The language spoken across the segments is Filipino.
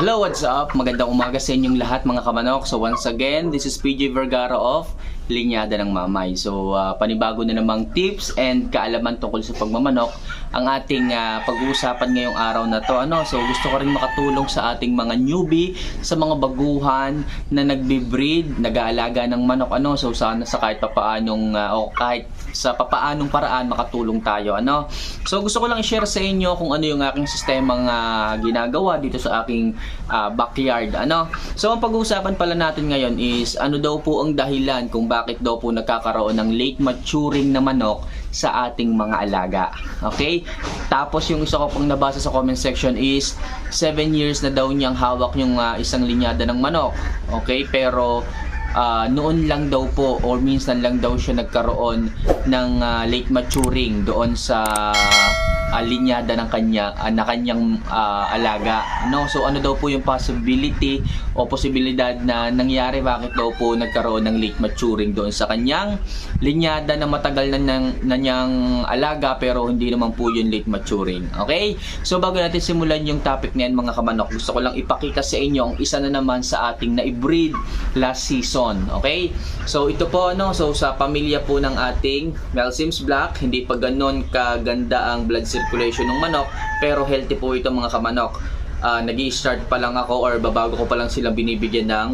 Hello, what's up? Magandang umaga sa inyong lahat mga kamanok. So once again, this is PJ Vergara of Linyada ng Mamay. So ah, panibago na namang tips and kaalaman tungkol sa pagmamanok ang ating ah, pag-uusapan ngayong araw na to. Ano? So gusto ko rin makatulong sa ating mga newbie, sa mga baguhan na nagbe-breed, nag-aalaga ng manok. Ano? So sana sa kahit papaanong ah, o kahit sa papaanong paraan makatulong tayo. Ano? So gusto ko lang i-share sa inyo kung ano yung aking sistemang ah, ginagawa dito sa aking ah, backyard. Ano? So ang pag-uusapan pala natin ngayon is ano daw po ang dahilan kung bakit daw po nagkakaroon ng late maturing na manok sa ating mga alaga. Okay? Tapos yung isa ko pong nabasa sa comment section is 7 years na daw niyang hawak yung ah, isang linyada ng manok. Okay? Pero ah, noon lang daw po or minsan lang daw siya nagkaroon ng ah, late maturing doon sa ah, linyada ng kanya ah, na kanyang ah, alaga no? So ano daw po yung possibility o posibilidad na nangyari? Bakit daw po nagkaroon ng late maturing doon sa kanyang linyada na matagal na, nang, na niyang alaga pero hindi naman po yun late maturing okay? So bago natin simulan yung topic na yan mga kamanok gusto ko lang ipakita sa inyo ang isa na naman sa ating na-breed last season okay? So ito po ano so sa pamilya po ng ating Melsims Black hindi pa ganon kaganda ang blood circulation ng manok pero healthy po ito mga kamanok uh, nag start pa lang ako or babago ko pa lang silang binibigyan ng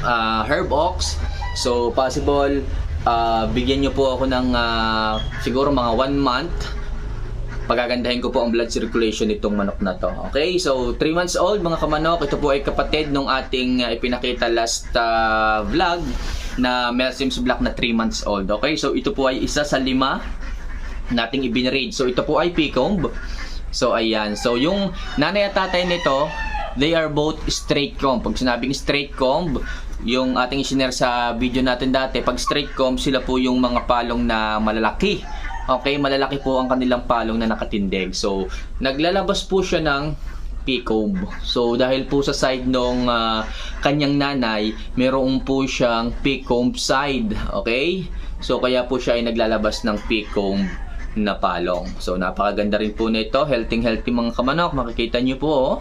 uh, herb ox so possible uh, bigyan nyo po ako ng uh, siguro mga 1 month pagagandahin ko po ang blood circulation nitong manok na to. Okay? So, 3 months old mga kamanok. Ito po ay kapatid nung ating uh, ipinakita last uh, vlog na Melsims Black na 3 months old. Okay? So, ito po ay isa sa lima nating ibinread. So, ito po ay Pecomb. So, ayan. So, yung nanay at tatay nito, they are both straight comb. Pag sinabing straight comb, yung ating isinare sa video natin dati, pag straight comb, sila po yung mga palong na malalaki. Okay, malalaki po ang kanilang palong na nakatindig. So, naglalabas po siya ng P-comb. So, dahil po sa side nung ah, kanyang nanay, meron po siyang P-comb side. Okay? So, kaya po siya ay naglalabas ng P-comb na palong. So, napakaganda rin po nito. Healthy, healthy mga kamanok. Makikita nyo po, oh.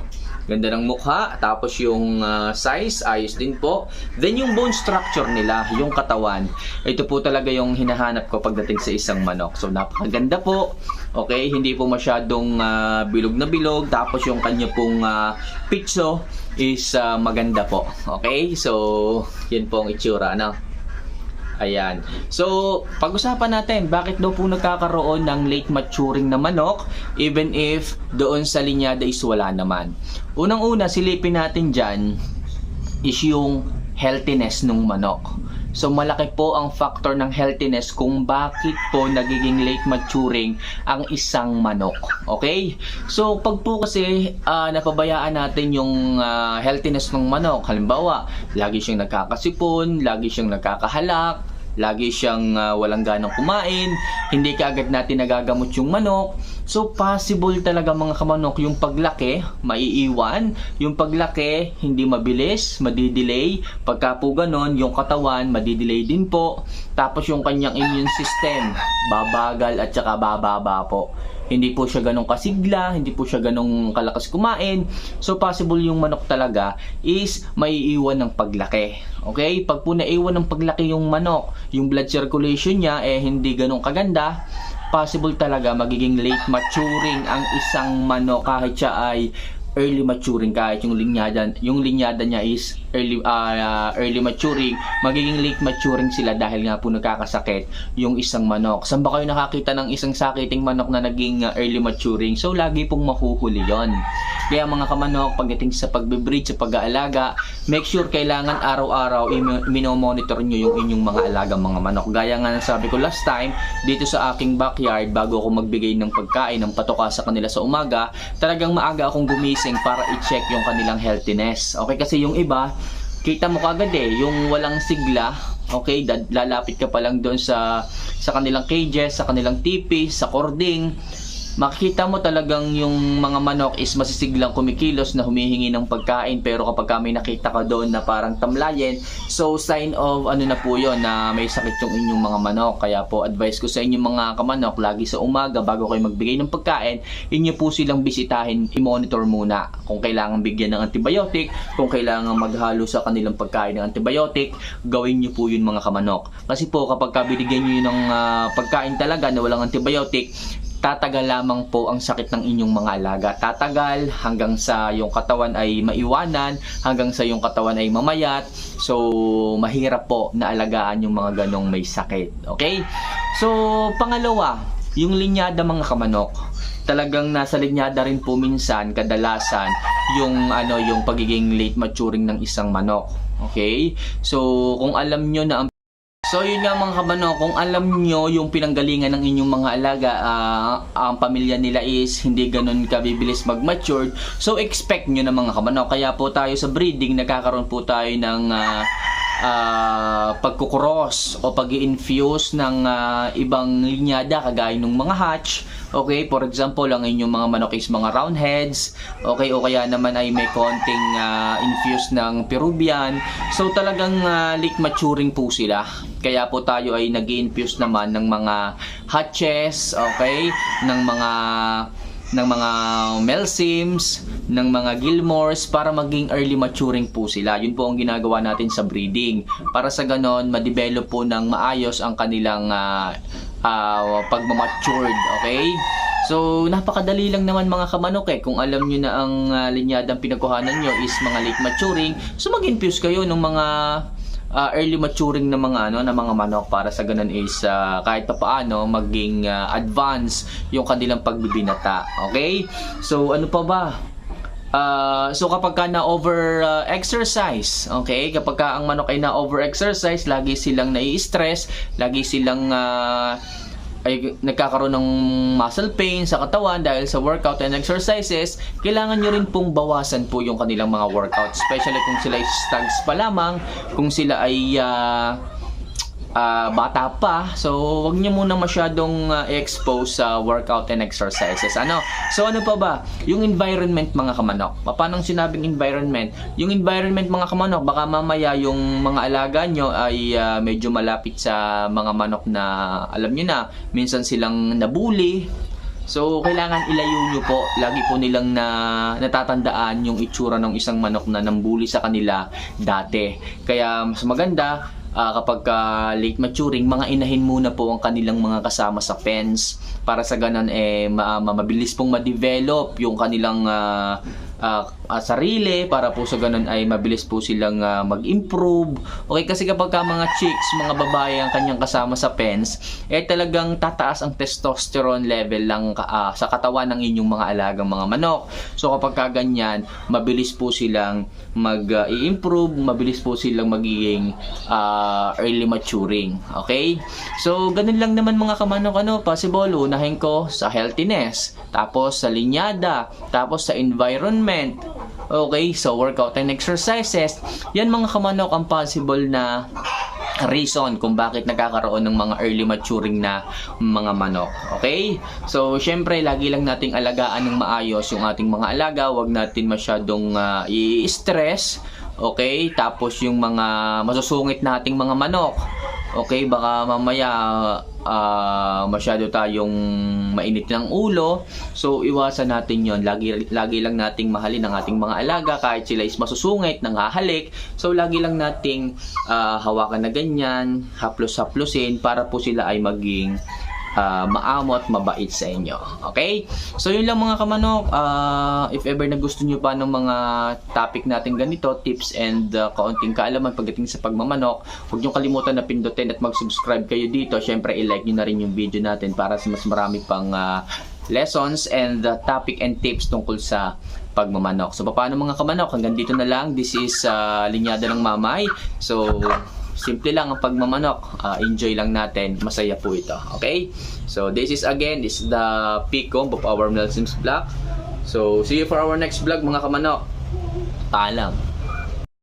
Ganda ng mukha, tapos yung ah, size, ayos din po. Then yung bone structure nila, yung katawan, ito po talaga yung hinahanap ko pagdating sa isang manok. So napakaganda po. Okay, hindi po masyadong ah, bilog na bilog, tapos yung kanya pong uh, pitso is ah, maganda po. Okay? So, yan po ang itsura, no? Ayan. So, pag-usapan natin, bakit daw po nagkakaroon ng late maturing na manok even if doon sa linyada is wala naman. Unang-una, silipin natin dyan is yung healthiness ng manok. So, malaki po ang factor ng healthiness kung bakit po nagiging late maturing ang isang manok. Okay? So, pag po kasi ah, napabayaan natin yung ah, healthiness ng manok, halimbawa, lagi siyang nagkakasipon, lagi siyang nagkakahalak, lagi siyang ah, walang ganang kumain, hindi kaagad natin nagagamot yung manok. So possible talaga mga kamanok yung paglaki, maiiwan, yung paglaki hindi mabilis, madidelay, pagka po ganon, yung katawan madidelay din po, tapos yung kanyang immune system babagal at saka bababa po. Hindi po siya ganong kasigla, hindi po siya ganong kalakas kumain. So possible yung manok talaga is maiiwan ng paglaki. Okay? Pag po naiwan ng paglaki yung manok, yung blood circulation niya eh hindi ganong kaganda, possible talaga magiging late maturing ang isang manok kahit siya ay early maturing kahit yung linyada yung linyada niya is early ah, early maturing magiging late maturing sila dahil nga po nagkakasakit yung isang manok. Saan ba kayo nakakita ng isang sakiting manok na naging ah, early maturing? So lagi pong mahuhuli yon kaya mga kamanok pagdating sa pagbe-breed sa pag-aalaga make sure kailangan araw-araw minomonitor nyo yung inyong mga alagang mga manok. Gaya nga ng sabi ko last time dito sa aking backyard bago ako magbigay ng pagkain ng patoka sa kanila sa umaga talagang maaga akong gumising para i-check yung kanilang healthiness. Okay kasi yung iba kita mo kagad eh, yung walang sigla, okay, lalapit ka pa lang doon sa sa kanilang cages, sa kanilang tipi, sa cording, makikita mo talagang yung mga manok is masisiglang kumikilos na humihingi ng pagkain pero kapag ka may nakita ka doon na parang tamlayen so sign of ano na po yon na may sakit yung inyong mga manok. Kaya po advice ko sa inyong mga kamanok lagi sa umaga bago kayo magbigay ng pagkain inyo po silang bisitahin i-monitor muna kung kailangan bigyan ng antibiotic kung kailangan maghalo sa kanilang pagkain ng antibiotic gawin nyo po yun mga kamanok. Kasi po kapag ka binigyan nyo ng ah, pagkain talaga na walang antibiotic tatagal lamang po ang sakit ng inyong mga alaga. Tatagal hanggang sa yung katawan ay maiwanan, hanggang sa yung katawan ay mamayat. So, mahirap po na alagaan yung mga ganong may sakit. Okay? So, pangalawa, yung linyada mga kamanok. Talagang nasa linyada rin po minsan, kadalasan, yung ano yung pagiging late maturing ng isang manok. Okay? So, kung alam nyo na ang So yun nga mga kabano, kung alam nyo yung pinanggalingan ng inyong mga alaga, ah, ang pamilya nila is hindi ganun kabibilis mag-mature, so expect nyo na mga kabano. Kaya po tayo sa breeding, nagkakaroon po tayo ng ah, ah, pagkukuros o pag infuse ng ah, ibang linyada kagaya ng mga hatch. Okay, for example, ang inyong mga manok is mga round heads. Okay, o kaya naman ay may konting ah, infuse ng Peruvian. So talagang ah, late maturing po sila. Kaya po tayo ay nag infuse naman ng mga hatches, okay, ng mga ng mga Melsims, ng mga Gilmores para maging early maturing po sila. Yun po ang ginagawa natin sa breeding. Para sa ganon, ma-develop po ng maayos ang kanilang uh, pagmamatured. Okay? So, napakadali lang naman mga kamanok eh. Kung alam nyo na ang uh, linyadang pinagkuhanan nyo is mga late maturing, so mag-infuse kayo ng mga uh, early maturing na mga ano na mga manok para sa ganun is uh, kahit pa paano maging uh, advance yung kanilang pagbibinata. Okay? So ano pa ba? Uh, so kapag ka na over uh, exercise, okay? Kapag ka ang manok ay na over exercise, lagi silang nai-stress, lagi silang uh, ay nagkakaroon ng muscle pain sa katawan dahil sa workout and exercises, kailangan nyo rin pong bawasan po yung kanilang mga workout. Especially kung sila ay stags pa lamang, kung sila ay uh, uh, bata pa. So, wag niyo muna masyadong uh, expose sa workout and exercises. Ano? So, ano pa ba? Yung environment mga kamanok. Paano sinabing environment? Yung environment mga kamanok, baka mamaya yung mga alaga nyo ay uh, medyo malapit sa mga manok na alam nyo na, minsan silang nabuli, So, kailangan ilayo nyo po. Lagi po nilang na, natatandaan yung itsura ng isang manok na nambuli sa kanila dati. Kaya, mas maganda, ah, kapag ah, late maturing, mga inahin muna po ang kanilang mga kasama sa fence. Para sa ganun eh ma- ma- mabilis pong ma-develop yung kanilang ah, ah, ah, sarili para po sa ganun ay mabilis po silang ah, mag-improve. Okay kasi kapag ka mga chicks, mga babae ang kanyang kasama sa pens, eh talagang tataas ang testosterone level lang ah, sa katawan ng inyong mga alagang mga manok. So kapag ka ganyan, mabilis po silang mag-i-improve, mabilis po silang magiging ah, early maturing. Okay? So ganun lang naman mga kamanok ano, possible unahin ko sa healthiness, tapos sa linyada, tapos sa environment. Okay, so workout and exercises. Yan mga kamanok ang possible na reason kung bakit nagkakaroon ng mga early maturing na mga manok. Okay? So, syempre, lagi lang nating alagaan ng maayos yung ating mga alaga. Huwag natin masyadong ah, i-stress. Okay? Tapos yung mga masusungit nating mga manok. Okay? Baka mamaya ah, masyado tayong mainit ng ulo. So, iwasan natin yon Lagi, lagi lang nating mahalin ang ating mga alaga kahit sila is masusungit, nanghahalik. So, lagi lang nating ah, hawakan na ganyan, haplos-haplosin para po sila ay maging ah, maamot, mabait sa inyo. Okay? So, yun lang mga kamanok. Ah, if ever na gusto nyo pa ng mga topic natin ganito, tips and ah, kaunting kaalaman pagdating sa pagmamanok, huwag nyo kalimutan na pindutin at mag-subscribe kayo dito. Siyempre, i-like nyo na rin yung video natin para sa mas marami pang ah, lessons and uh, topic and tips tungkol sa pagmamanok. So, paano mga kamanok? Hanggang dito na lang. This is uh, Linyada ng Mamay. So, simple lang ang pagmamanok. Ah, enjoy lang natin. Masaya po ito. Okay? So, this is again, this is the peak comb of our Nelson's Black. So, see you for our next vlog mga kamanok. Paalam.